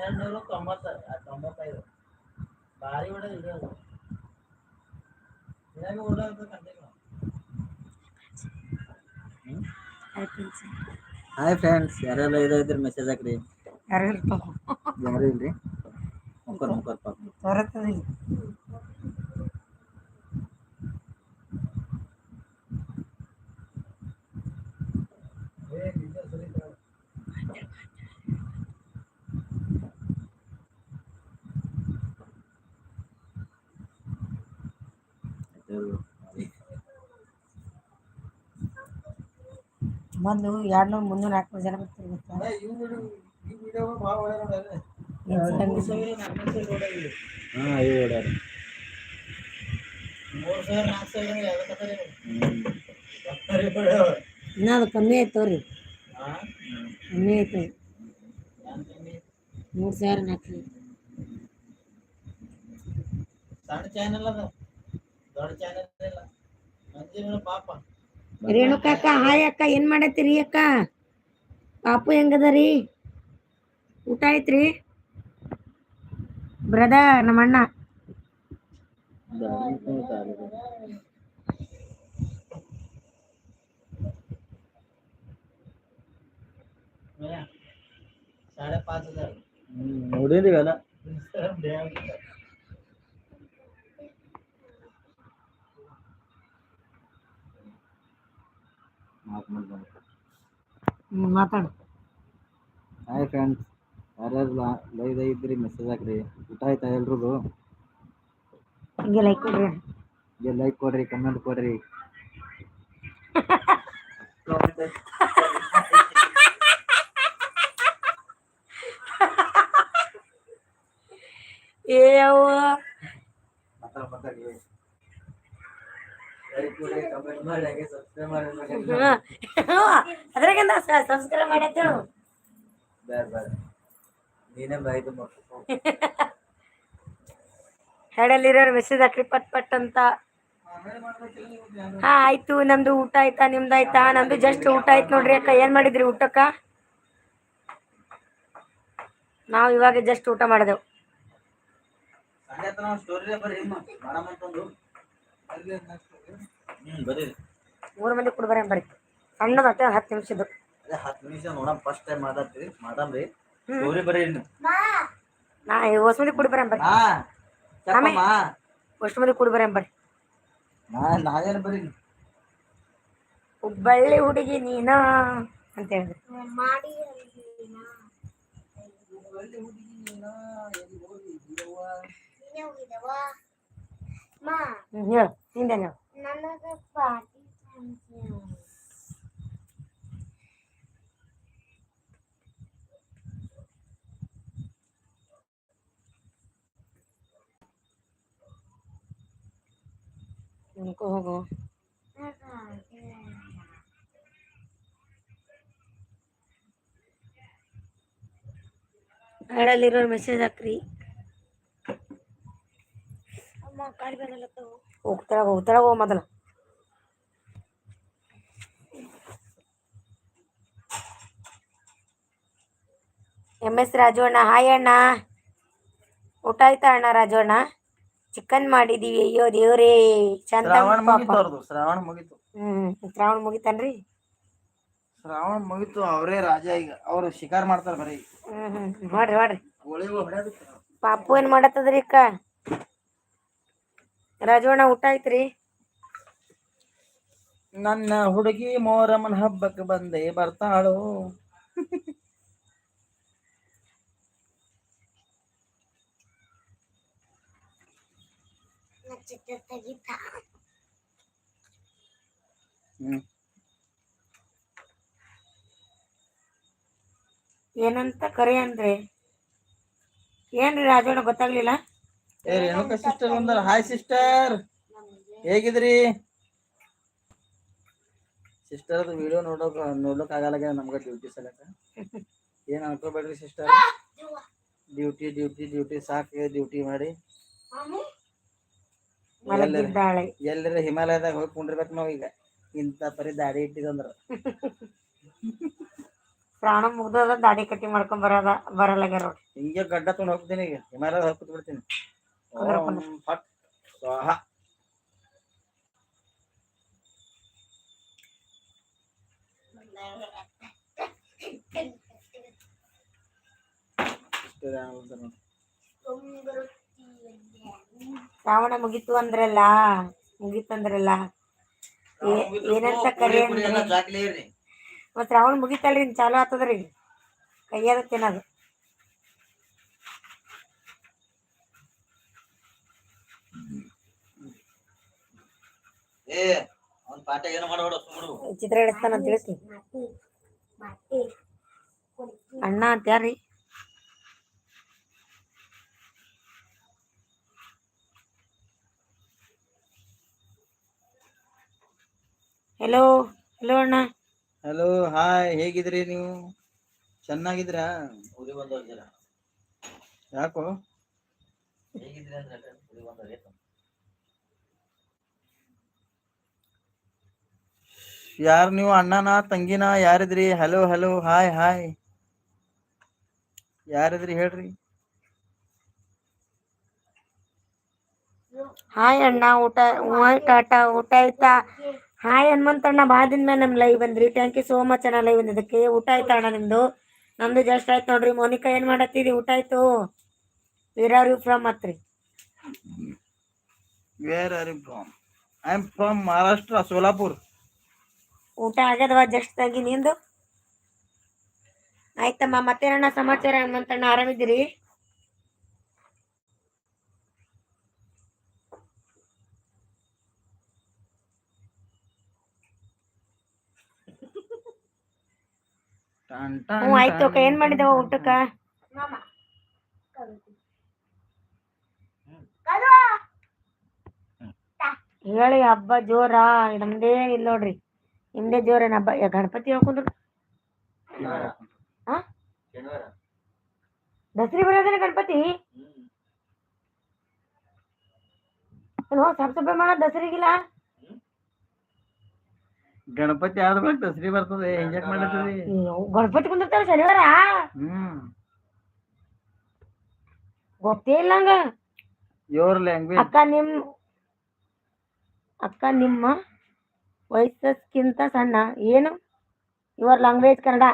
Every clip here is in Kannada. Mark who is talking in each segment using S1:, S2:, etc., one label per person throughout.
S1: ಹನ್ನೆರಡು ಆ ತೊಂಬತ್ತ ತೊಂಬತ್ತೈದು ಭಾರಿ ಹೊಡೆದ ಓಡೋದು ಕಂಟಿನ್ಯೂ ಹಾಯ್ ಫ್ರೆಂಡ್ಸ್ ಯಾರೆಲ್ಲ ಇದ್ರೆ ಮೆಸೇಜ್ ಹಾಕ್ರಿ
S2: ಯಾರು ಇರ್ತಾವ
S1: ಯಾರು ಇಲ್ರಿ ಮುಖರ್ ಮುಖರ್ ಪಾಪ
S2: ಮೊದಲು ಎರಡು ನೂರು ಮುನ್ನೂರು ನಾಲ್ಕುನೂರು ಜನ ಬರ್ತಾರೆ ಗೊತ್ತಾ? ಇನ್ನೂ ಅದು ಕಮ್ಮಿ ಆಯ್ತವ್ರಿ ತೋರಿ ಕಮ್ಮಿ ಆಯ್ತು ಮೂರು ಸಾವಿರ ನಾಲ್ಕು
S1: ಸಣ್ಣ ಚಾನಲ್ ಅದ. ದೊಡ್ಡ ಚಾನಲ್ ಇಲ್ಲ ಮಂದಿರ ಪಾಪ
S2: ರೇಣುಕಾ ಅಕ್ಕ ಹಾಯ್ ಅಕ್ಕ ಏನ್ ಮಾಡತ್ತೀರಿ ಅಕ್ಕ ಪಾಪು ಹೆಂಗದರಿ ಊಟ ಐತ್ರಿ ಬ್ರದರ್ ನಮ್ಮ ಅಣ್ಣ
S1: साढ़े पाच हजार
S2: ಮಾತಾಡು.
S1: ಹಾಯ್ ಫ್ರೆಂಡ್ಸ್ ಯಾರ್ಯಾರು ಲೈವ್ ಇದ್ರಿ ಮೆಸೇಜ್ ಹಾಕ್ರಿ. ಊಟ ಆಯ್ತಾ ಎಲ್ರಿಗೂ
S2: ಹಿಂಗೆ ಲೈಕ್ ಕೊಡ್ರಿ.
S1: ಈಗ ಲೈಕ್ ಕೊಡ್ರಿ ಕಮೆಂಟ್ ಕೊಡ್ರಿ.
S2: ಏ ಅವ್ವ
S1: ಮಾತಾಡ್ ಮಾತಾಡಿ ಲೈಕ್ ಕೊಡ್ರಿ ಕಮೆಂಟ್ ಮಾಡಿ ಹಾಗೆ ಸಬ್ಸ್ಕ್ರೈಬ್ ಮಾಡಿ
S2: ಅದ್ರಾಗಿಂದ
S1: ಸಂಸ್ಕಾರ ಮಾಡ್ಕೊ
S2: ಹೆಡಲ್ಲಿರೋರು ಮೆಸೇಜ್ ಹಾಕ್ರಿ ಪಟ್ ಪಟ್ ಅಂತ. ಹಾ ಆಯ್ತು. ನಮ್ದು ಊಟ ಆಯ್ತಾ ನಿಮ್ದು ಆಯ್ತಾ? ನಮ್ದು ಜಸ್ಟ್ ಊಟ ಆಯ್ತು ನೋಡ್ರಿ ಅಕ್ಕ. ಏನ್ ಮಾಡಿದ್ರಿ ಊಟಕ್ಕ? ನಾವು ಇವಾಗ ಜಸ್ಟ್ ಊಟ ಮಾಡಿದೆವು.
S1: ಸ್ಟೋರಿ ಬರ್ರಿ ಮಾಡಮ್ ಅಂತಂದು ಹ್ಮ್ ಬರ್ರಿ
S2: ಮೂರು ಮಂದಿ ಕುಡ್ ಬರ ಬರ್ರಿ? ಸಣ್ಣದ ಅಷ್ಟೇ ಹತ್ತು ನಿಮಿಷದ್ದು.
S1: ಅದೇ ಹತ್ತು ನಿಮಿಷ ನೋಡಮ್ ಫಸ್ಟ್ ಟೈಮ್ ಮಾತಾಡ್ತೀವಿ. ಮಾತಾಡ್ರಿ. ಸ್ಟೋರಿ ಬರ್ರಿ ಇನ್ನು.
S2: ನಾ ಹೊಸ ಮಂದಿ ಕುಡ್ ಬರ ಬರ್ರಿ?
S1: ಹಾ ಚಪ್ಪಮ್ಮ.
S2: ಅಷ್ಟು ಮಂದಿ ಕುಡ್ ಬರ ಬರ್ರಿ?
S1: ನಾ ನಾವೇನು ಬರ್ರಿ
S2: ಹುಬ್ಬಳ್ಳಿ ಹುಡುಗಿ ನೀನಾ? ಅಂತ ಹೇಳಿದ್ರಿ ಹೇಳು. ನಿಂದೇನು ಹೇಳು? ನಿಮ್ಗೂ ಹೋಗು ಹಾಡಲ್ಲಿರೋ ಮೆಸೇಜ್ ಹಾಕ್ರಿ ಹೋಗ್ತಾಳ ಹೋಗ್ತಾಳ ಹೋಗ ಮೊದಲು. ಎಂ ಎಸ್ ರಾಜು ಅಣ್ಣ ಹಾಯ್ ಅಣ್ಣ. ಊಟ ಆಯ್ತಾ ಅಣ್ಣ ರಾಜು ಅಣ್ಣ ಚಿಕನ್ ಮಾಡಿದೀವಿ ಅಯ್ಯೋ ದೇವ್ರೇ. ಚಂದ
S1: ಶ್ರಾವಣ ಮುಗಿತು
S2: ಹ್ಮ್ ಶ್ರಾವಣ ಮುಗಿತನ್ರಿ?
S1: ಶ್ರಾವಣ ಮುಗಿತು ಅವರೇ ರಾಜ ಈಗ. ಅವ್ರು ಶಿಕಾರ್ ಮಾಡ್ತಾರ ಬರೀ.
S2: ಹ್ಮ್ ಹ್ಮ್ ಮಾಡ್ರಿ ಮಾಡ್ರಿ. ಪಾಪು ಏನ್ ಮಾಡತ್ತದ್ರಿ ಅಕ್ಕ? ರಾಜು ಅಣ್ಣ ಊಟ ಆಯ್ತ್ರಿ?
S1: ನನ್ನ ಹುಡುಗಿ ಮೋರಮ್ಮನ ಹಬ್ಬಕ್ಕೆ ಬಂದೆ ಬರ್ತಾಳು.
S2: ಏನಂತ ಕರೆ ಅಂದ್ರೆ? ಏನ್ರಿ ರಾಜಣ್ಣ ಗೊತ್ತಾಗ್ಲಿಲ್ಲ?
S1: ಏ ರೇಣುಕಾ ಸಿಸ್ಟರ್ ಬಂದಾರ ಹಾಯ್ ಸಿಸ್ಟರ್ ಹೇಗಿದ್ರಿ? ಸಿಸ್ಟರ್ ವಿಡಿಯೋ ನೋಡೋಕ್ ನೋಡ್ಲಕ್ ಆಗಲ್ಲ ನಮ್ಗ ಡ್ಯೂಟಿ ಸಲಕ. ಏನ್ ಅನ್ಕೋಬೇಡ್ರಿ ಸಿಸ್ಟರ್ ಡ್ಯೂಟಿ ಡ್ಯೂಟಿ ಡ್ಯೂಟಿ ಸಾಕು ಡ್ಯೂಟಿ ಮಾಡಿ. ಎಲ್ಲರ ಹಿಮಾಲಯದಾಗ ಹೋಗಿ ಕುಂಡಿರ್ಬೇಕು ನಾವು ಈಗ. ಇಂತ ಪರಿ ದಾಡಿ ಇಟ್ಟಿದಂದ್ರ.
S2: ಪ್ರಾಣ ಮುಗ್ದದ ದಾಡಿ ಕಟ್ಟಿ ಮಾಡ್ಕೊಂಡ್ ಬರೋದ ಬರಲ್ಲ
S1: ಹಿಂಗೆ ಗಡ್ಡ ತಗೊಂಡ್ ಹೋಗ್ತೀನಿ ಈಗ. ಹಿಮಾಲಯದ ಹಾಕುತ್ ಅನ್ನೋದು
S2: ಶ್ರಾವಣ ಮುಗೀತು ಅಂದ್ರಲ್ಲ ಮುಗೀತು ಅಂದ್ರಲ್ಲ. ಏ- ಏನಂತ ಕರಿ
S1: ಪುರಿ ಪುರಿ ಎಲ್ಲ
S2: ಅಂದ್ರಿ
S1: ಚಾಕ್ಲಿ ಇರ್ರಿ.
S2: ಮತ್ ಶ್ರಾವಣ ಮುಗಿತಲ್ರಿ ಚಾಲೂ ಚಾಲು ಆತದ್ರಿ ಕೈಯಾದ ತಿನ್ನೋದು
S1: ಅವ್ನ್ ಪಾಠ ಏನು ಮಾಡಬೇಡ ಸುಮ್ಮನೆ
S2: ಈ ಚಿತ್ರ ಹಿಡಿಸ್ತಾನ ಅಂತ ತಿಳಿಸಿ ಅಣ್ಣ ಅಂತ ಯಾರ್ರಿ? ಹೆಲೋ ಹೆಲೋ ಅಣ್ಣ.
S1: ಹಲೋ ಹಾಯ್ ಹೇಗಿದ್ರಿ ನೀವು? ಚೆನ್ನಾಗಿದ್ರಾ ಉರಿ ಬಂದವ್ರ ಜರ. ಯಾಕೋ? ಹೇಗಿದ್ರಿ ಅಂದ್ರೆ ಉರಿ ಯಾರು ನೀವು ಅಣ್ಣನಾ ತಂಗಿನ ಯಾರಿದ್ರಿ? ಹಲೋ ಹಲೋ ಹಾಯ್ ಹಾಯ್ ಯಾರಿದ್ರಿ ಹೇಳ್ರಿ?
S2: ಹಾಯ್ ಅಣ್ಣ ಊಟ ಟಾಟಾ ಊಟ ಆಯ್ತಾ? ಹಾಯ್ ಹನುಮಂತಣ್ಣ ಭಾಳ ದಿನ ಮೇಲೆ ನಮ್ಮ ಲೈವ್ ಬಂದ್ರಿ. ಥ್ಯಾಂಕ್ ಯು ಸೋ ಮಚ್ ಅಣ್ಣ ಲೈವ್ ಬಂದಿದ್ದಕ್ಕೆ ಊಟ ಆಯ್ತಾ ಅಣ್ಣ ನಿಮ್ದು? ನಮ್ದು ಜಸ್ಟ್ ಆಯ್ತು ನೋಡ್ರಿ. ಮೋನಿಕಾ ಏನ್ ಮಾಡತ್ತೀರಿ? ಊಟ ಆಯ್ತು? Where are you from Atri?
S1: Where are you from I am from Maharashtra Solapur
S2: ಊಟ ಆಗ್ಯದವ ಜಸ್ಟ್ ಆಗಿ ನಿಂದು? ಆಯ್ತಮ್ಮ ಮತ್ತೇನಣ್ಣ ಸಮಾಚಾರ ಹನುಮಂತಣ್ಣ ಆರಾಮಿದ್ದೀರಿ?
S1: ಟನ್
S2: ಹ್ಞೂ ಆಯ್ತು ಅಕ್ಕ ಏನ್ ಮಾಡಿದವ ಊಟಕ್ಕ? ಹೇಳಿ ಹಬ್ಬ ಜೋರ ನಮ್ದೇ ಇಲ್ಲ ನೋಡ್ರಿ. ನಿಮ್ದೇ ದೇವ್ರೇನ ಹಬ್ಬ ಗಣಪತಿ ಹೇಳ್ಕೊಂಡ್ರು ಹಾ ದಸರಿ ಬರೋದೇನ ಗಣಪತಿ? ಸಬ್ ಸಬ್ಬೆ ಮಾಡೋ ದಸರಿಗಿಲ್ಲ?
S1: ಗಣಪತಿ ಆದ್ಮೇಲೆ ದಸರಿ ಬರ್ತದೆ ಎಂಜಾಯ್
S2: ಅಯ್ಯೋ, ಗಣಪತಿ ಕುಂದಿರ್ತಾರ ಶನಿವಾರ? ಗೊತ್ತೇ ಇಲ್ಲ ಹಂಗ.
S1: ಯೋರ್ ಲ್ಯಾಂಗ್ವೇಜ್
S2: ಅಕ್ಕ ನಿಮ್ ಅಕ್ಕ ನಿಮ್ಮ ವಯಸ್ಸಕ್ಕಿಂತ ಸಣ್ಣ. ಏನು? Your language Kannada.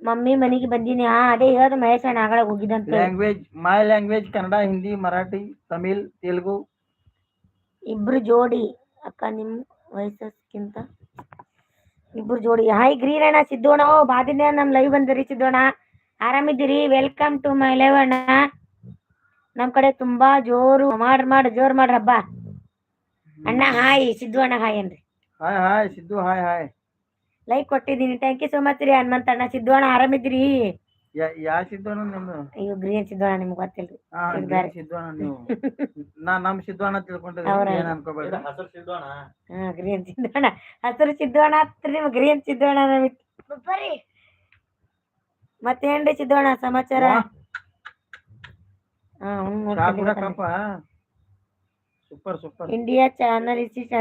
S2: ಮಮ್ಮಿ ಮನೆಗೆ ಬಂದೀನಿ. ಹಾ ಅದೇ ಹೇಳೋದು ಮಹೇಶ್. ಅಣ್ಣ ಆಗಳ ಹೋಗಿದಂತ
S1: language my language Kannada Hindi Marathi Tamil Telugu.
S2: ಇಬ್ರು ಜೋಡಿ. ಅಕ್ಕ ನಿಮ್ ವಯಸ್ಸಕ್ಕಿಂತ ಇಬ್ರು ಜೋಡಿ. ಹಾಯ್ ಗ್ರೀನ್ ಅಣ್ಣ ಸಿದ್ದೋಣ ಓ ಬಾದಿನ ನಮ್ ಲೈವ್ ಬಂದಿರಿ ಸಿದ್ದೋಣ ಆರಾಮಿದ್ದೀರಿ? ವೆಲ್ಕಮ್ ಟು ಮೈ ಲೈವ್ ಅಣ್ಣ. ನಮ್ ಕಡೆ ತುಂಬಾ ಜೋರು. ಮಾಡ್ ಮಾಡ್ ಜೋರ್ ಮಾಡ್ರಿ ಹಬ್ಬ ಅಣ್ಣ ಹಾಯ್ ಸಿದ್ದು ಅಣ್ಣ ಹಾಯ್ ಅನ್ರಿ
S1: hi hi Siddu hi hi
S2: like ಕೊಟ್ಟಿದ್ದೀನಿ. ಥ್ಯಾಂಕ್ ಯು ಸೋ ಮಚ್ ರೀ ಹನುಮಂತ ಅಣ್ಣ. ಸಿದ್ದು ಅಣ್ಣ ಆರಾಮಿದ್ರಿ
S1: ಯಾ ಸಿದ್ದು ಅಣ್ಣ ನಿಮ್ದು?
S2: ಅಯ್ಯೋ ಗ್ರೀನ್ ಸಿದ್ದು ಅಣ್ಣ ನಿಮ್ಗೆ ಗೊತ್ತಿಲ್ರಿ ಬೇರೆ.
S1: ಸಿದ್ದು ಅಣ್ಣ ನೀವು. ನಾ ನಮ್ ಸಿದ್ದು ಅಣ್ಣ ಅನ್ಕೋಬೇಡ. ಹಸಿರು ಸಿದ್ದು ಅಣ್ಣ.
S2: ಹಾ ಗ್ರೀನ್ ಸಿದ್ದು ಅಣ್ಣ. ಹಸಿರು ಸಿದ್ದು ಅಣ್ಣ ಹತ್ರಿ ನಿಮ್ಗೆ ಗ್ರೀನ್ ಸಿದ್ದು ಅಣ್ಣ ನಮಗೆ ಮತ್ತೇನ್ರಿ ಸಿದ್ದು ಅಣ್ಣ ಸಮಾಚಾರ? ಹಾ.
S1: ಸೂಪರ್ ಸೂಪರ್
S2: ಇಂಡಿಯಾ ಚಾನಲ್ ಇಸಿ ಹಾ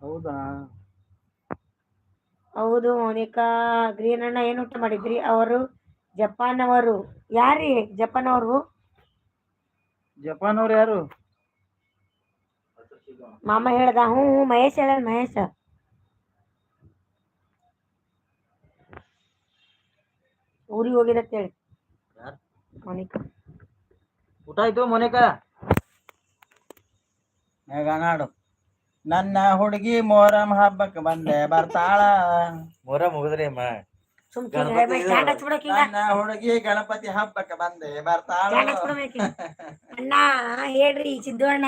S1: ಹೌದಾ?
S2: ಹೌದು ಮೋನಿಕಾ ಗ್ರೀನ್ ಅಣ್ಣ ಏನು ಊಟ ಮಾಡಿದ್ರಿ? ಅವರು ಜಪಾನ್ ಅವರು ಯಾರಿ ಜಪಾನ್ ಅವರು
S1: ಜಪಾನ್ ಅವ್ರು ಯಾರು?
S2: ಮಾಮ ಹೇಳ್ದ ಹ್ಞೂ ಹ್ಞೂ ಮಹೇಶ್ ಹೇಳ ಮಹೇಶ್. ಊರಿಗೆ ಹೇಳಿ? ಮೋನಿಕಾ.
S1: ಊಟ ಆಯ್ತು ಮೊನೇಕ? ನಾಡು. ನನ್ನ ಹುಡುಗಿ ಮೊಹರಂ ಹಬ್ಬಕ್ಕೆ ಬಂದೆ ಬರ್ತಾಳ. ಮೊಹರಂ ಮುಗಿದ್ರಿ ಅಮ್ಮ.
S2: ಸುಮ್
S1: ಗಣಪತಿ
S2: ಸ್ಟ್ಯಾಂಡ್
S1: ನನ್ನ ಹುಡುಗಿ ಗಣಪತಿ ಹಬ್ಬಕ್ಕೆ ಬಂದೆ ಬರ್ತಾಳ.
S2: ಅಣ್ಣ ಹೇಳ್ರಿ ಸಿದ್ದು ಅಣ್ಣ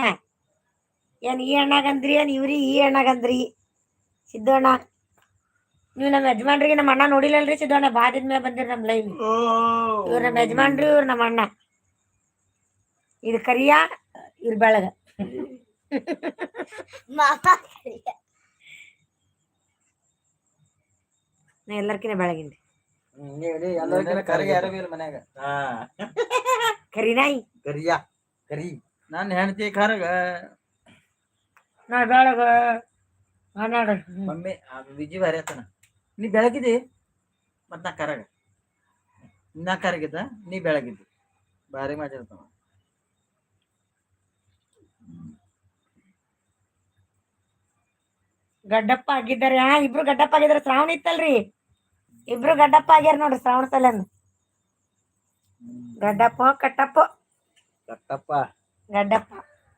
S2: ಏನ್ ಈ ಅಣ್ಣಗಂದ್ರಿ ಏನ್ ಇವ್ರಿ ಈ ಅಣ್ಣಗಂದ್ರಿ ಸಿದ್ದಣ್ಣ ನೀವು ನಮ್ಮ ಯಜಮಾನ್ರಿಗೆ ನಮ್ಮ ಅಣ್ಣ ನೋಡಿಲ್ಲಲ್ರಿ ಸಿದ್ದಣ್ಣ? ಅಣ್ಣ ಬಾ ಮೇಲೆ ಬಂದಿರಿ ನಮ್ಮ ಲೈವ್ ಇವ್ರ ನಮ್ಮ ಯಜಮಾನ್ರಿ ಇವ್ರ ನಮ್ಮ ಅಣ್ಣ. ಇದು ಕರಿಯ ಇವ್ರ ಬೆಳಗ. ನಾ ಎಲ್ಲರ್ಕಿನ ಬೆಳಗಿನ್ರಿ.
S1: ಎಲ್ಲರಿಗಿಂತ ಕರಿಗೆ ಯಾರು ಇಲ್ಲ ಮನ್ಯಾಗ.
S2: ಕರಿ ನಾಯಿ.
S1: ಕರಿಯ ಕರಿ. ನನ್ನ ಹೆಂಡತಿ ಕರಗ
S2: ನಾ ಬೆಳಗ ಮಾತಾಡು.
S1: ಮಮ್ಮಿ ಆ ವಿಜಿ ಬಾರಿ ಆತನ. ನೀ ಬೆಳಗಿದಿ? ಮತ್ ನಾ ಕರಗ. ನಾ ಕರಗಿದ್ದ ನೀ ಬೆಳಗಿದ್ದಿ. ಭಾರಿ ಮಾತಾಡ್ತಾವ
S2: ಗಡ್ಡಪ್ಪ ಆಗಿದ್ದಾರೆ. ಹಾ ಇಬ್ರು ಗಡ್ಡಪ್ಪ ಆಗಿದ್ದಾರೆ. ಶ್ರಾವಣ ಇತ್ತಲ್ರಿ? ಇಬ್ರು ಗಡ್ಡಪ್ಪ ಆಗ್ಯಾರ ನೋಡ್ರಿ ಶ್ರಾವಣ ಸಲಂದು ಗಡ್ಡಪ್ಪ ಕಟ್ಟಪ್ಪ.
S1: ಕಟ್ಟಪ್ಪ.
S2: ಗಡ್ಡಪ್ಪ.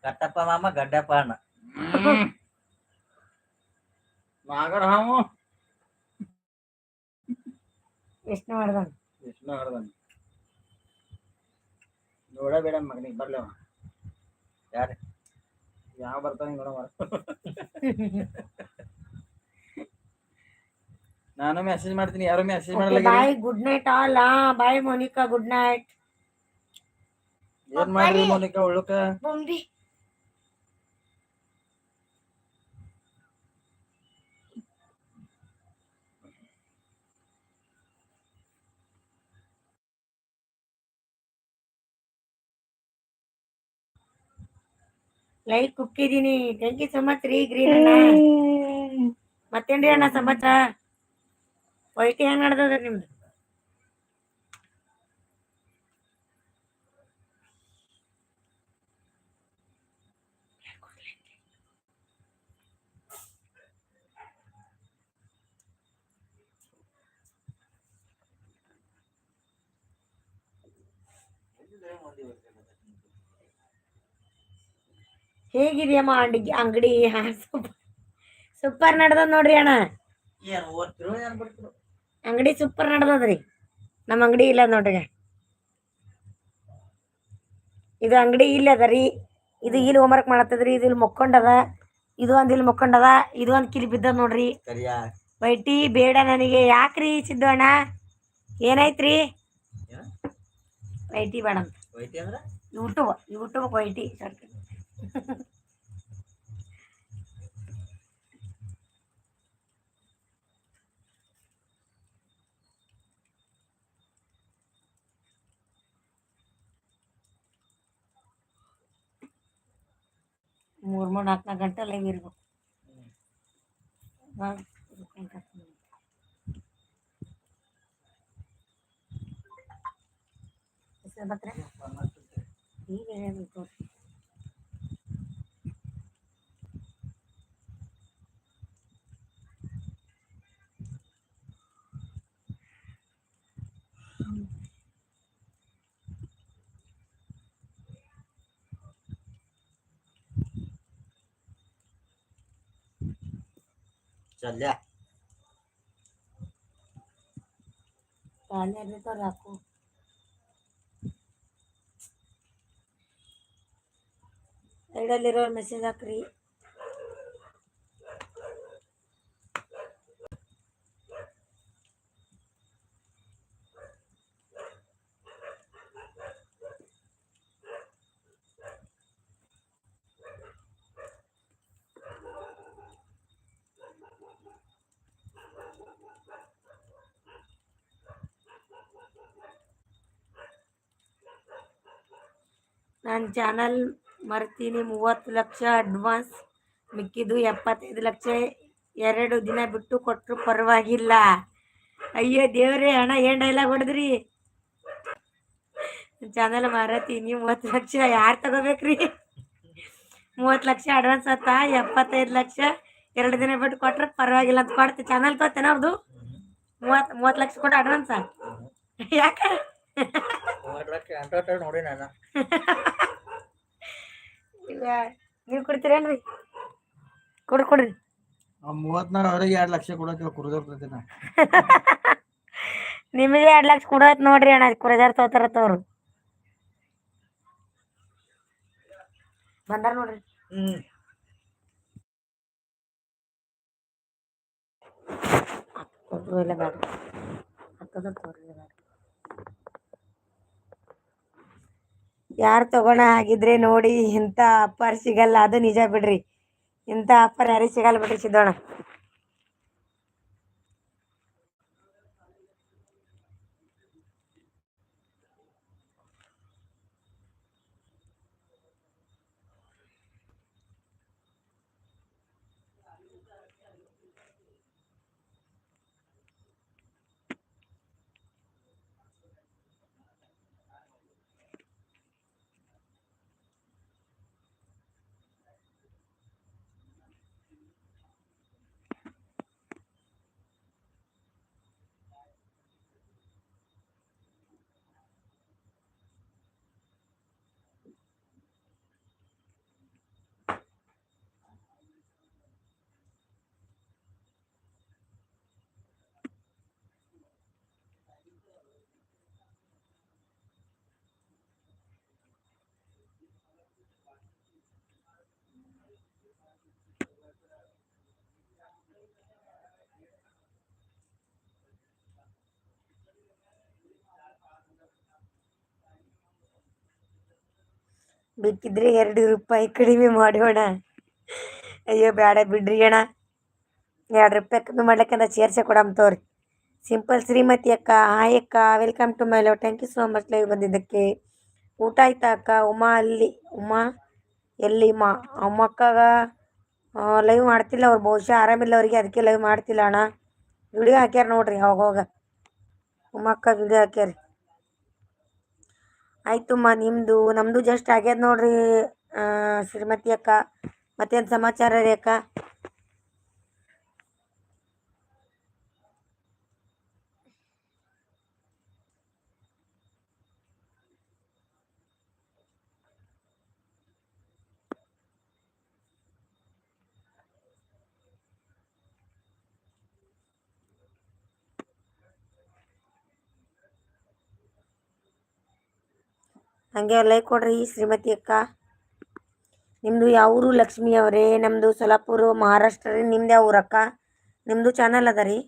S1: ಕಟ್ಟಪ್ಪ ಮಾಮ ಗಡ್ಡಪ್ಪ ಅಣ್ಣ. ನಾಗರ ಹಾವು
S2: ವಿಷ್ಣು ಮಾಡ್ದನ್
S1: ವಿಷ್ಣು ಹರ್ದನ್ ನೋಡಬೇಡ ಮಗನಿಗೆ ಬರ್ಲವ ಯಾರು ಯಾವ ಬರ್ತಾನೆ ನೋಡ ನಾನು ಮೆಸೇಜ್ ಮಾಡ್ತೀನಿ ಯಾರು ಮೆಸೇಜ್ ಮಾಡಲ್ಲ
S2: bye good night all bye Monika good night
S1: ಏನ್ ಮಾಡ್ರಿ ಮೋನಿಕಾ ಉಳ್ಳುಕ
S2: ಲೈಕ್ ಕುಕ್ಕಿದೀನಿ. ಥ್ಯಾಂಕ್ ಯು ಸೊ ಮಚ್ ರೀ ಗ್ರೀನ್ ಅಣ್ಣ. ಮತ್ತೇನ್ರಿ ಅಣ್ಣ ಸಮಾಚಾರ? ವೈಟಿ ಹೆಂಗ್ ನಡ್ದದ ನಿಮ್ದು? ಹೇಗಿದೆಯಮ್ಮ ಅಂಗಡಿ? ಅಂಗಡಿ ಸೂಪರ್. ಸೂಪರ್ ನಡ್ದದ ನೋಡ್ರಿ ಅಣ್ಣ. ಅಂಗಡಿ ಸೂಪರ್ ನಡ್ದದ್ರಿ. ನಮ್ಮ ಅಂಗಡಿ ಇಲ್ಲ ನೋಡ್ರಿ. ಇದು ಅಂಗಡಿ ಇಲ್ಲ ಅದ ರೀ. ಇದು ಇಲ್ಲಿ ಹೋಮ್ವರ್ಕ್ ಮಾಡತ್ತದ್ರಿ ಇದು ಇಲ್ಲಿ ಮಕ್ಕೊಂಡದ ಇದು ಒಂದು ಇಲ್ಲಿ ಮಕ್ಕೊಂಡದ ಇದು ಒಂದ್ ಕಿಲಿ ಬಿದ್ದದ ನೋಡ್ರಿ. ವೈಟಿ ಬೇಡ ನನಗೆ. ಯಾಕ್ರಿ ಸಿದ್ದು ಅಣ್ಣ? ಏನಾಯ್ತ್ರಿ?
S1: ಏನ?
S2: ವೈಟಿ ಬೇಡ ಯೂಟ್ಯೂಬ್ ಯೂಟ್ಯೂಬ್ ವೈಟಿ ಮೂರ್ ಮೂರ್ ನಾಲ್ಕು ನಾಲ್ಕು ಗಂಟೆ ಲೈವ್ ಇರ್ಬೇಕು ಇವಾಗ ಇದಕ್ಕೇನ್ ಕರ್ಕೊಂಡ್ ಬಂದೆ? ಹೆಸ್ರು ಬರ್ತ್ರಾ? ಈಗ ಹೇಳ್ಬೇಕು
S1: ಚಲ್ಯ
S2: ಖಾಲಿ ಆಗಿರ್ತಾವ್ರಿ ಹಾಕು ಸೈಡಲ್ಲಿರೋ ಮೆಸೇಜ್ ಹಾಕ್ರಿ ಚಾನಲ್ ಮರ್ತೀನಿ. ಮೂವತ್ತು ಲಕ್ಷ ಅಡ್ವಾನ್ಸ್ ಮಿಕ್ಕಿದ್ದು ಎಪ್ಪತ್ತೈದು ಲಕ್ಷ. ಎರಡು ದಿನ ಬಿಟ್ಟು ಕೊಟ್ಟರು ಪರವಾಗಿಲ್ಲ. ಅಯ್ಯೋ ದೇವ್ರೇ ಹಣ ಏನು ಡೈಲಾಗ್ ಹೊಡೆದ್ರಿ? ಚಾನಲ್ ಮಾರತೀನಿ. ಮೂವತ್ತು ಲಕ್ಷ ಯಾರು ತಗೋಬೇಕ್ರಿ? ಮೂವತ್ತು ಲಕ್ಷ ಅಡ್ವಾನ್ಸ್ ಆತ ಎಪ್ಪತ್ತೈದು ಲಕ್ಷ ಎರಡು ದಿನ ಬಿಟ್ಟು ಕೊಟ್ರೆ ಪರವಾಗಿಲ್ಲ ಅಂತ ಕೊಡ್ತೀವಿ ಚಾನಲ್ ಕೊತ್ತೇನ ಅವ್ರದ್ದು ಮೂವತ್ತು ಮೂವತ್ತು ಲಕ್ಷ ಕೊಟ್ಟು ಅಡ್ವಾನ್ಸ? ಯಾಕೆ?
S1: ನೋಡಿ ನಾನು.
S2: ಈಗ ನೀವು ಕೊಡ್ತೀರೇನ್ರಿ ಕೊಡ್ ಕೊಡ್ರಿ.
S1: ಆ ಮೂವತ್ನಾರು ಅವ್ರಿಗೆ ಎರಡು ಲಕ್ಷ ಕೊಡಕ್ಕೆ ಕುರ್ದೋಗ್ತೈತೆ ನಾ
S2: ನಿಮಗೆ ಎರಡು ಲಕ್ಷ ಕೊಡೋತ್ ನೋಡ್ರಿ ಅಣ್ಣ ಕುರಿದಾರ್ ತಗೋತಾರತ್ತ ಅವ್ರು. ಬಂದಾರ ನೋಡ್ರಿ.
S1: ಹ್ಮ್.
S2: ಇಲ್ಲ ಬೇಡ ಹತ್ತದ ತಗೋರಿ ಬೇಡ ಯಾರು ತಗೋಣ ಆಗಿದ್ರೆ ನೋಡಿ ಇಂಥ ಆಫರ್ ಸಿಗಲ್ಲ, ಅದು ನಿಜ ಬಿಡ್ರಿ. ಇಂಥ ಆಫರ್ ಯಾರಿಗೆ ಸಿಗಲ್ಲ ಬಿಡ್ರಿ ಸಿದ್ದೋಣ ಬೇಕಿದ್ರೆ ಎರಡು ರೂಪಾಯಿ ಕಡಿಮೆ ಮಾಡೋಣ. ಅಯ್ಯೋ, ಬೇಡ ಬಿಡ್ರಿ ಅಣ್ಣ. ಎರಡು ರೂಪಾಯಿ ಕಮ್ಮಿ ಮಾಡ್ಲಿಕ್ಕಂತ ಸೇರ್ಸೆ ಕೊಡಮ್ ತೋರಿ. ಸಿಂಪಲ್ ಶ್ರೀಮತಿ ಅಕ್ಕ, ಹಾಯ್ ಅಕ್ಕ, welcome to my love. Thank you so much live ಬಂದಿದ್ದಕ್ಕೆ. ಊಟ ಆಯ್ತಾ ಅಕ್ಕ? ಉಮಾ ಅಲ್ಲಿ. ಉಮಾ? ಎಲ್ಲಿ ಮಾ ಅಮ್ಮ ಲೈವ್ ಮಾಡ್ತಿಲ್ಲ ಅವ್ರು. ಬಹುಶಃ ಆರಾಮಿಲ್ಲ ಅವರಿಗೆ. ಅದಕ್ಕೆ ಲೈವ್ ಮಾಡ್ತಿಲ್ಲ ಅಣ್ಣ. ವಿಡಿಯೋ ಹಾಕ್ಯಾರ ನೋಡ್ರಿ ಅವಾಗ ಹೋಗ ಉಮ್ಮಕ್ಕ ವಿಡಿಯೋ ಹಾಕ್ಯಾರ. ಆಯ್ತುಮ್ಮ ನಿಮ್ಮದು ನಮ್ಮದು ಜಸ್ಟ್ ಆಗ್ಯದ ನೋಡ್ರಿ ಶ್ರೀಮತಿ ಅಕ್ಕ. ಮತ್ತೇನು ಸಮಾಚಾರ ರೀ ಅಕ್ಕ? ಹಂಗೆ ಲೈಕ್ ಕೊಡ್ರಿ ಶ್ರೀಮತಿ ಅಕ್ಕ. ನಿಮ್ಮದು ಯಾವ ಊರು ಲಕ್ಷ್ಮಿ ಅವರೇ ನಮ್ಮದು ಸೊಲಾಪುರ, ಮಹಾರಾಷ್ಟ್ರ ರೀ, ನಿಮ್ದು ಯಾವ ಊರಕ್ಕ ನಿಮ್ಮದು ಚಾನಲ್ ಅದ ರೀ?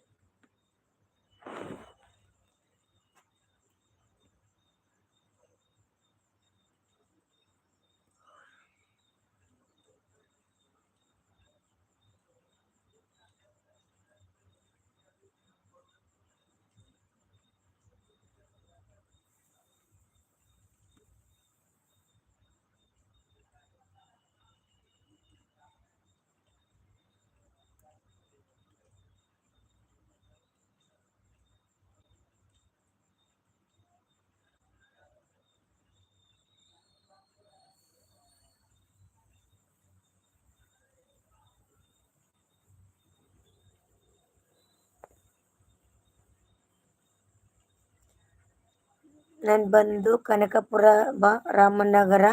S2: ನಾನು ಬಂದು ಕನಕಪುರ ಬ ರಾಮನಗರ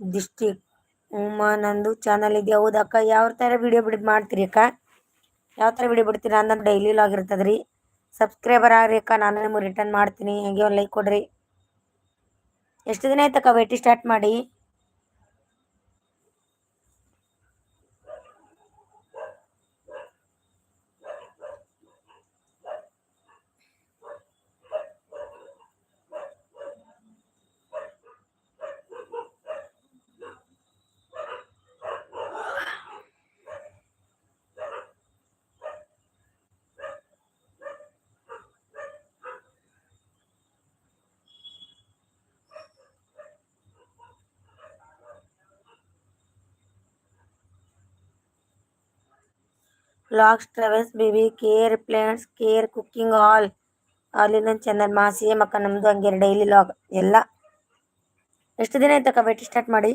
S2: ಡಿಸ್ಟಿಕ್ ಉಮಾ ನಂದು ಚಾನಲ್ ಇದೆ. ಹೌದು ಅಕ್ಕ, ಯಾವ ಥರ ವಿಡಿಯೋ ಬಿಡಿ, ಮಾಡ್ತೀರಿ ಅಕ್ಕ? ಯಾವ ಥರ ವಿಡಿಯೋ ಬಿಡ್ತೀರಾ? ಅಂದ್ರೆ ಡೈಲಿ ಲಾಗ್ ಇರ್ತದೆ ರೀ ಸಬ್ಸ್ಕ್ರೈಬರ್ ಆಗ್ರಿ ಅಕ್ಕ, ನಾನು ನಿಮಗೆ ರಿಟರ್ನ್ ಮಾಡ್ತೀನಿ. ಹೇಗೆ ಒಂದು ಲೈಕ್ ಕೊಡ್ರಿ. ಎಷ್ಟು ದಿನ ಆಯ್ತಕ್ಕ ವೇಟಿ ಸ್ಟಾರ್ಟ್ ಮಾಡಿ? Vlogs travels baby care plants care cooking all ಒಂದು ಚಾನಲ್ ಮಾ ಮಕ್ಕ ನಮ್ಮದು ಹಂಗೆ ಡೈಲಿ ಲಾಗ್ ಎಲ್ಲ. ಎಷ್ಟು ದಿನ ಆಯ್ತಕ್ಕ ವೇಟ್ ಸ್ಟಾರ್ಟ್ ಮಾಡಿ?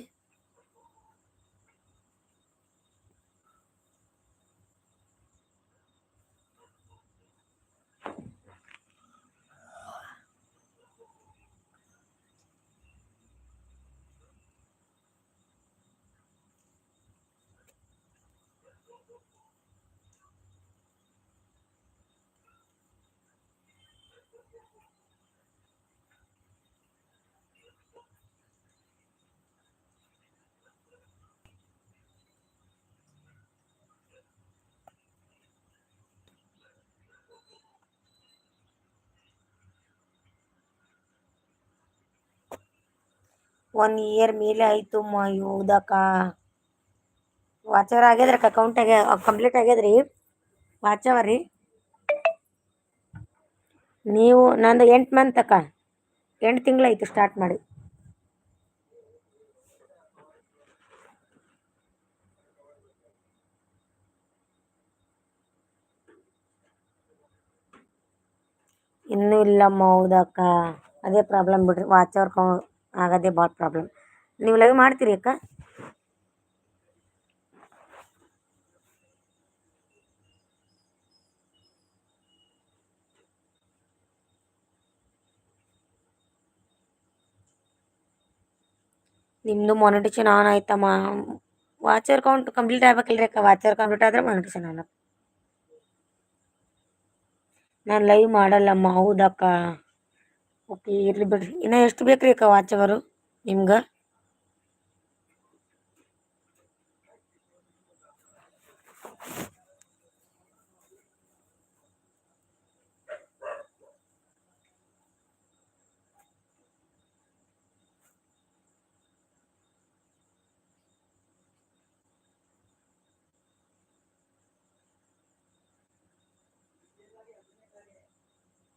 S2: ಒನ್ ಇಯರ್ ಮೇಲೆ ಆಯಿತು ಮಾ ಹೌದಕ್ಕ. ವಾಚ್ ಅವರ್ ಆಗ್ಯದ್ರಕ್ಕ ಅಕೌಂಟ್ ಆಗ್ಯ ಕಂಪ್ಲೀಟ್ ಆಗ್ಯದ್ರಿ? ವಾಚವರಿ ನೀವು, ನಂದು ಎಂಟು ಮಂತ್ ಅಕ್ಕ. ಎಂಟು ತಿಂಗಳಾಯ್ತು ಸ್ಟಾರ್ಟ್ ಮಾಡಿ. ಇನ್ನೂ ಇಲ್ಲಮ್ಮ, ಹೌದಕ್ಕ. ಅದೇ ಪ್ರಾಬ್ಲಮ್ ಬಿಡ್ರಿ, ವಾಚವ್ರ ಆಗೋದೇ ಭಾಳ ಪ್ರಾಬ್ಲಮ್ ನೀವು ಲೈವ್ ಮಾಡ್ತೀರಿ ಅಕ್ಕ? ನಿಮ್ಮದು ಮಾನಿಟೇಷನ್ ಆನ್ ಆಯ್ತಮ್ಮ. ವಾಚರ್ ಕೌಂಟ್ ಕಂಪ್ಲೀಟ್ ಆಗ್ಬೇಕಲ್ರಿ ಅಕ್ಕ. ವಾಚರ್ ಕಂಪ್ಲೀಟ್ ಆದ್ರೆ ಮಾನಿಟೇಷನ್ ಆನ್ ನಾನು ಲೈವ್ ಮಾಡಲ್ಲಮ್ಮ. ಹೌದಕ್ಕ. ಓಕೆ ಇರ್ಲಿ ಬಿಡ್ರಿ. ಇನ್ನ ಎಷ್ಟು ಬೇಕ್ರಿ ಅಕ್ಕ ವಾಚ್ ಅವರು? ನಿಮ್ಗೆ?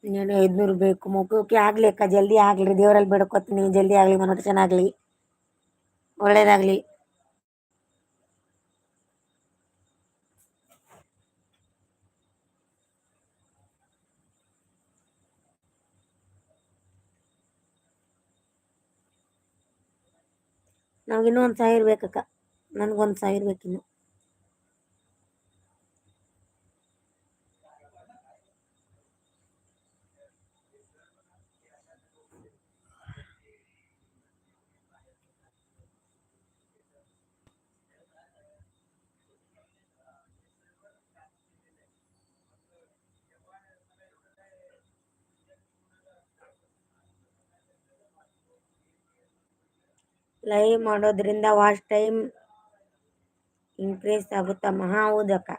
S2: ಇನ್ನೇನು ಐದುನೂರು ಬೇಕು ಓಕೆ ಆಗಲಿ ಅಕ್ಕ, ಜಲ್ದಿ ಆಗಲಿ, ದೇವರಲ್ಲಿ ಬೇಡ್ಕೊತೀನಿ, ಜಲ್ದಿ ಆಗಲಿ ಮನೋಟ ಚೆನ್ನಾಗಲಿ, ಒಳ್ಳೇದಾಗಲಿ. ನಮಗಿನ್ನೂ ಒಂದು ಸಾವಿರ ಬೇಕಕ್ಕ, ನನಗೊಂದು ಸಾವಿರ ಬೇಕಿನ್ನು. ಲೈವ್ ಮಾಡೋದ್ರಿಂದ ವಾಚ್ ಟೈಮ್ ಇನ್ಕ್ರೀಸ್ ಆಗುತ್ತಮ್ಮ ಮಹಾ ಹೌದಕ್ಕ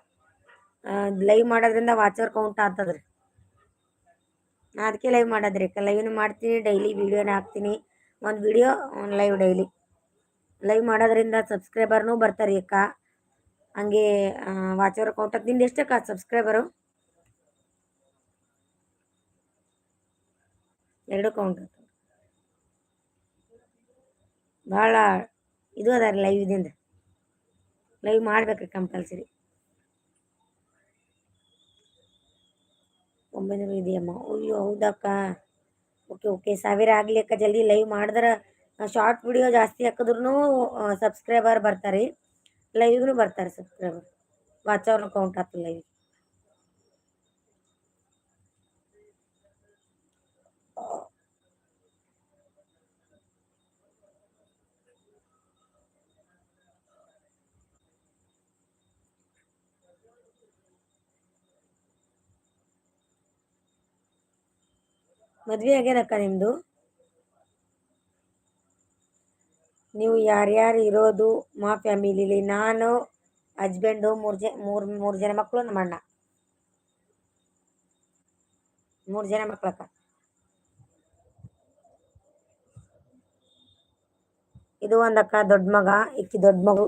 S2: ಲೈವ್ ಮಾಡೋದ್ರಿಂದ ವಾಚರ್ ಕೌಂಟ್ ಆಗ್ತದ್ರಿ. ನಾ ಅದಕ್ಕೆ ಲೈವ್ ಮಾಡೋದ್ರಿ. ಅಕ್ಕ ಲೈವ್ನು ಮಾಡ್ತೀನಿ ಡೈಲಿ ವೀಡಿಯೋನ ಹಾಕ್ತೀನಿ. ಒಂದು ವಿಡಿಯೋ ಒಂದು ಲೈವ್ ಡೈಲಿ ಲೈವ್ ಮಾಡೋದ್ರಿಂದ ಸಬ್ಸ್ಕ್ರೈಬರ್ನೂ ಬರ್ತಾರೆ ಅಕ್ಕ. ಹಂಗೆ ವಾಚರ್ ಕೌಂಟ್ ಎಷ್ಟು ಎಷ್ಟಕ್ಕ ಸಬ್ಸ್ಕ್ರೈಬರು ಎರಡು ಕೌಂಟ್ ಭಾಳ ಇದು ಅದ ರೀ ಲೈವ್ ಇದಿಂದ ಲೈವ್ ಮಾಡ್ಬೇಕ್ರಿ ಕಂಪಲ್ಸರಿ ಒಂಬೈನೂರು ಇದೆಯಮ್ಮ. ಅಯ್ಯೋ, ಹೌದಕ್ಕ. Okay okay. ಸಾವಿರ ಆಗಲಿ ಅಕ್ಕ ಜಲ್ದಿ ಲೈವ್ ಮಾಡಿದ್ರೆ ಶಾರ್ಟ್ ವಿಡಿಯೋ ಜಾಸ್ತಿ ಹಾಕಿದ್ರು ಸಬ್ಸ್ಕ್ರೈಬರ್ ಬರ್ತಾರೆ. ಲೈವ್ನು ಬರ್ತಾರೆ ಸಬ್ಸ್ಕ್ರೈಬರ್ ವಾಚ್ ಅವ್ರ ಕೌಂಟ್ ಆಗ್ತದೆ ಲೈವ್ ಮದ್ವೆ ಆಗ್ಯದಕ್ಕ ನಿಮ್ಮದು ನೀವು ಯಾರ್ಯಾರು ಇರೋದು, ಮಾ ಫ್ಯಾಮಿಲಿಲಿ, ನಾನು, ಹಸ್ಬೆಂಡು, ಮೂರು ಜ, ಮೂರು ಮೂರು ಜನ ಮಕ್ಕಳು ನಮ್ಮ ಅಣ್ಣ. ಮೂರು ಜನ ಮಕ್ಕಳಕ್ಕ ಇದು ಒಂದಕ್ಕ ದೊಡ್ಡ ಮಗ ಇಕ್ಕಿ ದೊಡ್ಡ ಮಗು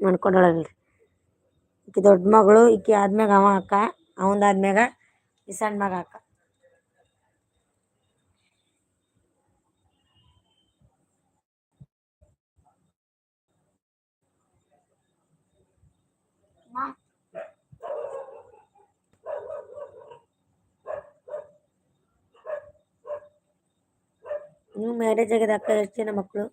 S2: ಮಾಡ್ಕೊಂಡೊಳಗ್ರಿ ಇಕ್ಕಿ ದೊಡ್ಡ ಮಗಳು ಇಕ್ಕಿ ಆದ್ಮ್ಯಾಗ ಅವ ಅಕ್ಕ, ಅವಂದಾದ್ಮ್ಯಾಗ ಈ ಸಣ್ಣ ಮಗ ಅಕ್ಕ. ನೀವು ಮ್ಯಾರೇಜ್ ಆಗಿದೆ ಅಕ್ಕ ಎಷ್ಟು ಜನ ಮಕ್ಕಳು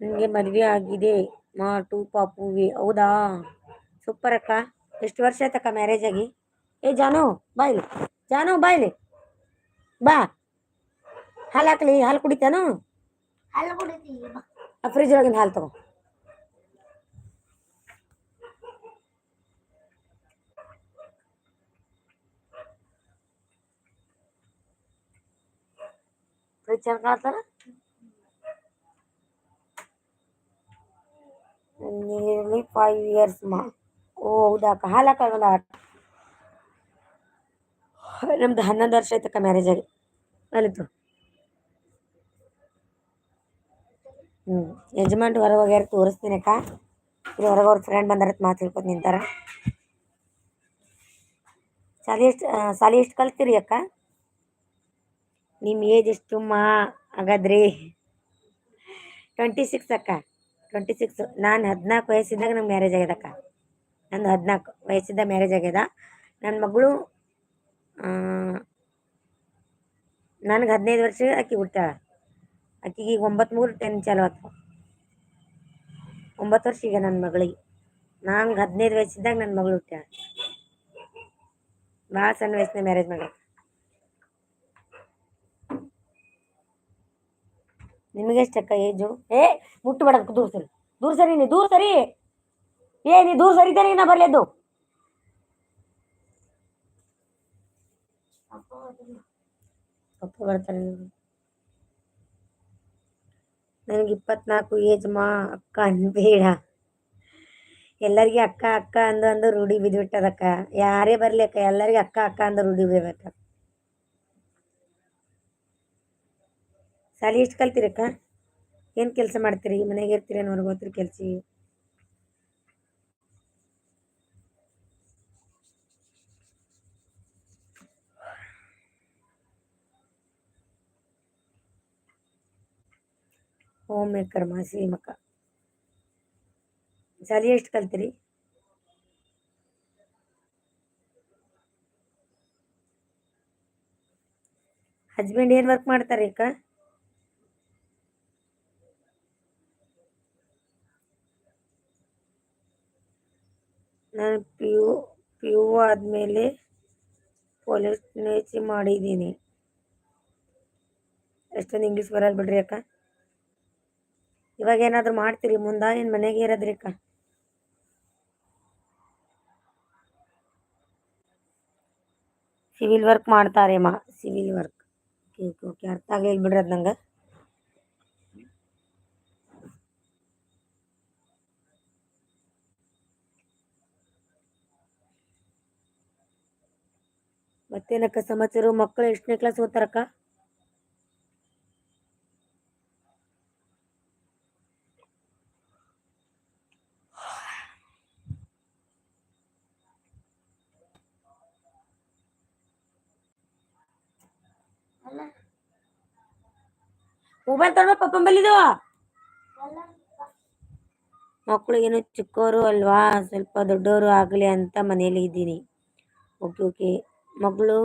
S2: ನನಗೆ ಮದುವೆ ಆಗಿದೆ. ಮಾ ಟೂ ಪಾಪುವಿ. ಹೌದಾ? ಸೂಪರ್ ಅಕ್ಕ. ಎಷ್ಟು ವರ್ಷ ಆಯ್ತಕ್ಕ ಮ್ಯಾರೇಜ್ ಆಗಿ? ಏ ಜಾನು ಬಾಯ್ಲಿ ಜಾನು ಬಾಯ್ಲಿ ಬಾ. ಹಾಲು ಹಾಕ್ಲಿ. ಹಾಲು ಕುಡಿತಾನು?
S3: ಹಾಲು ಕುಡಿತೀವಿ
S2: ಫ್ರಿಜ್ ಒಳಗಿನ ಹಾಲು ತಗೋ. ಫ್ರಿಜ್ ಕಾಣ್ತಾರ ನಿಯರ್ಲಿ ಫೈವ್ ಇಯರ್ಸ್ ಮಾ. ಓ, ಹೌದಾ? ಅಕ್ಕ ಒಂದು ನಮ್ದು ಹನ್ನೊಂದು ವರ್ಷ ಆಯ್ತಕ್ಕ ಮ್ಯಾರೇಜ್ ಆಗಿ. ಅಲ್ಲಿತ್ತು ಹ್ಞೂ ಯಜಮಾನ್ರು ಹೊರಗೆ ಹೋಗ್ಯಾರ ತೋರಿಸ್ತೀನಿ ಅಕ್ಕ. ಇಲ್ಲಿ ಹೊರಗೆ ಅವ್ರ ಫ್ರೆಂಡ್ ಬಂದಾರತ್ ಮಾತು ಹೇಳ್ಕೊತ ನಿಂತಾರ. ಸಾಲಿ ಎಷ್ಟು ಸಾಲಿ ಎಷ್ಟು ಕಲ್ತೀರಿ ಅಕ್ಕ? ನಿಮ್ಮ ಏಜ್ ಎಷ್ಟು ಮಾ ಹಾಗಾದ್ರಿ? ಟ್ವೆಂಟಿ ಸಿಕ್ಸ್ ಅಕ್ಕ. ಟ್ವೆಂಟಿ ಸಿಕ್ಸ್ ನಾನು ಹದಿನಾಲ್ಕು ವಯಸ್ಸಿದ್ದಾಗ ನಂಗೆ ಮ್ಯಾರೇಜ್ ಆಗ್ಯದಕ್ಕ. ನಂದು ಹದಿನಾಲ್ಕು ವಯಸ್ಸಿದ್ದ ಮ್ಯಾರೇಜ್ ಆಗ್ಯದ. ನನ್ನ ಮಗಳು ನನಗೆ ಹದಿನೈದು ವರ್ಷ ಅಕ್ಕಿ ಹುಟ್ಟಾಳ ಆಕಿಗೆ ಈಗ ಒಂಬತ್ತು ಮೂರು ಟೆನ್ ಚಾಲು ಆತು. ಒಂಬತ್ತು ವರ್ಷ ಈಗ ನನ್ನ ಮಗಳಿಗೆ. ನಂಗೆ ಹದಿನೈದು ವಯಸ್ಸಿದ್ದಾಗ ನನ್ನ ಮಗಳು ಹುಟ್ಟಾಳ ಭಾಳ ಸಣ್ಣ ವಯಸ್ಸಿನ ಮ್ಯಾರೇಜ್ ಮಾಡ್ಯಾರ ನಿಮಗೆ ಎಷ್ಟಕ್ಕ ಏಜು ಏ ಮುಟ್ಟಬೇಡ ದೂರ ಸರಿ. ದೂರ ಸರಿ ನೀ, ದೂರ ಸರಿ. ಏ, ನೀ ದೂರ ಸರಿತಾನೆ ನಾ ಬರ್ಲೆದ್ದು ಅಪ್ಪ ಬರ್ತಾರೆ ನನಗೆ ಇಪ್ಪತ್ನಾಲ್ಕು ಏಜ್ ಮಾ, ಅಕ್ಕ ಅನ್ಬೇಡ. ಎಲ್ಲರಿಗೆ ಅಕ್ಕ ಅಕ್ಕ ಅಂದು ಅಂದು ರೂಢಿ ಬಿದ್ದುಬಿಟ್ಟದಕ್ಕ ಯಾರೇ ಬರಲಿ ಅಕ್ಕ, ಎಲ್ಲರಿಗೆ ಅಕ್ಕ ಅಕ್ಕ ಅಂದು ರೂಢಿ ಬಿಡ್ಬೇಕ ಸಾಲಿ ಎಷ್ಟು ಕಲ್ತಿರಕ್ಕ? ಏನು ಕೆಲಸ ಮಾಡ್ತೀರಿ? ಮನೆಗೆ ಇರ್ತೀರಿ ಅನ್ನೋರ್ಗೆ ಹೋಗ್ತೀರಿ ಕೆಲಸ ಹೋಮ್ ಮೇಕರ್ ಮಾಸಿ ಮಕ್ಕ. ಶಾಲೆ ಎಷ್ಟು ಕಲ್ತಿರಿ? ಹಸ್ಬೆಂಡ್ ಏನು ವರ್ಕ್ ಮಾಡ್ತಾರೆ ಅಕ್ಕ? ನಾನು ಪಿ ಯು ಪಿ ಯು ಆದಮೇಲೆ ಪೊಲೀಸ್ ಮಾಡಿದ್ದೀನಿ. ಎಷ್ಟೊಂದು ಇಂಗ್ಲೀಷ್ ಬರಲ್ಲ ಬಿಡ್ರಿ ಅಕ್ಕ. ಇವಾಗ ಏನಾದರೂ ಮಾಡ್ತೀರಿ? ಮುಂದೆ ಏನು ಮನೆಗೆ ಇರೋದ್ರಿ ಅಕ್ಕ? ಸಿವಿಲ್ ವರ್ಕ್ ಮಾಡ್ತಾರೆ ಮಾ ಸಿವಿಲ್ ವರ್ಕ್ ಓಕೆ ಓಕೆ ಅರ್ಥ ಆಗಲಿಲ್ಲ ಬಿಡ್ರಿ ಅದು ನಂಗೆ. ಮತ್ತೇನಕ್ಕ ಸಮಾಚಾರ? ಮಕ್ಕಳು ಎಷ್ಟನೇ ಕ್ಲಾಸ್ ಓದ್ತಾರಕ್ಕ? ಮೊಬೈಲ್ ತಗೊಂಡು ಪಪ್ಪ ಬಲ್ಲಿದು. ಮಕ್ಕಳಿಗೇನು ಚಿಕ್ಕವರು ಅಲ್ವಾ? ಸ್ವಲ್ಪ ದೊಡ್ಡವರು ಆಗಲಿ ಅಂತ ಮನೇಲಿ ಇದ್ದೀನಿ. ಓಕೆ ಓಕೆ ಮಗಳು,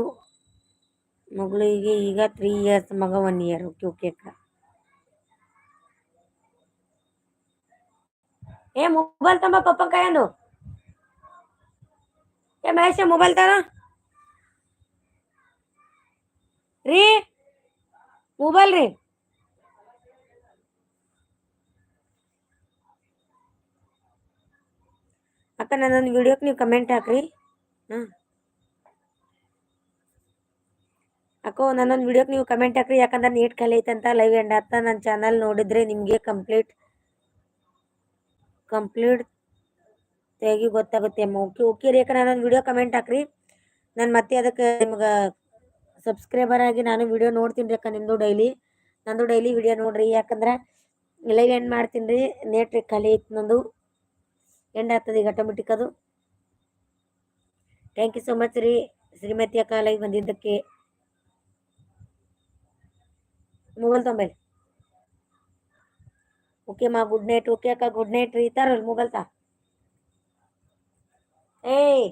S2: ಮಗಳಿಗೆ ಈಗ ತ್ರೀ ಇಯರ್ಸ್ ಮಗ ಒನ್ ಇಯರ್ ಓಕೆ ಓಕೆ ಅಕ್ಕ ಏ ಮೊಬೈಲ್ ತಮ್ಮ ಪಪ್ಪ ಕೈಯಂದು ಏ, ಮಹೇಶ ಮೊಬೈಲ್ ತರ ರೀ ಮೊಬೈಲ್ ರೀ. ಅಕ್ಕ, ನನ್ನೊಂದು ವಿಡಿಯೋಕ್ಕೆ ನೀವು ಕಮೆಂಟ್ ಹಾಕ್ರಿ. ಹಾಂ ಅಕ್ಕೋ ನನ್ನೊಂದು ವಿಡಿಯೋಕ್ಕೆ ನೀವು ಕಮೆಂಟ್ ಹಾಕ್ರಿ, ಯಾಕಂದ್ರೆ ನೀಟ್ ಖಾಲಿ ಐತಂತ ಲೈವ್ ಎಂಡ್ ಆಗ್ತಾ ನನ್ನ ಚಾನಲ್ ನೋಡಿದ್ರೆ ನಿಮಗೆ ಕಂಪ್ಲೀಟ್ ಕಂಪ್ಲೀಟ್ ತೆಗಿ ಗೊತ್ತಾಗುತ್ತೆ ಅಮ್ಮ. ಓಕೆ ಓಕೆ ರೀ ಯಾಕೆ ನಾನೊಂದು ವಿಡಿಯೋ ಕಮೆಂಟ್ ಹಾಕ್ರಿ. ನಾನು ಮತ್ತೆ ಅದಕ್ಕೆ ನಿಮ್ಗೆ ಸಬ್ಸ್ಕ್ರೈಬರ್ ಆಗಿ ನಾನು ವಿಡಿಯೋ ನೋಡ್ತೀನಿ ರೀ ಅಕ್ಕ ನಿಮ್ಮದು ಡೈಲಿ ನಂದು ಡೈಲಿ ವಿಡಿಯೋ ನೋಡ್ರಿ, ಯಾಕಂದ್ರೆ ಲೈವ್ ಎಂಡ್ ಮಾಡ್ತೀನಿ ರೀ. ನೆಟ್ ರೀ ಖಾಲಿ ಐತೆ ನಂದು. ಎಂಡ್ ಆಗ್ತದೆ ಈಗ ಆಟೋಮೆಟಿಕ್ ಅದು. ಥ್ಯಾಂಕ್ ಯು ಸೊ ಮಚ್ ರೀ. ಶ್ರೀಮತಿ ಅಕ್ಕ ಲೈವ್ ಬಂದಿದ್ದಕ್ಕೆ. ಮೊಬೈಲ್ ತೊಂಬೈಲ್ ಓಕೆ ಮಾ ಗುಡ್ ನೈಟ್ ಓಕೆ ಅಕ್ಕ ಗುಡ್ ನೈಟ್ ರೀ ತಾರಲ್ ಮೊಬೈಲ್ ತಾ ಏಯ್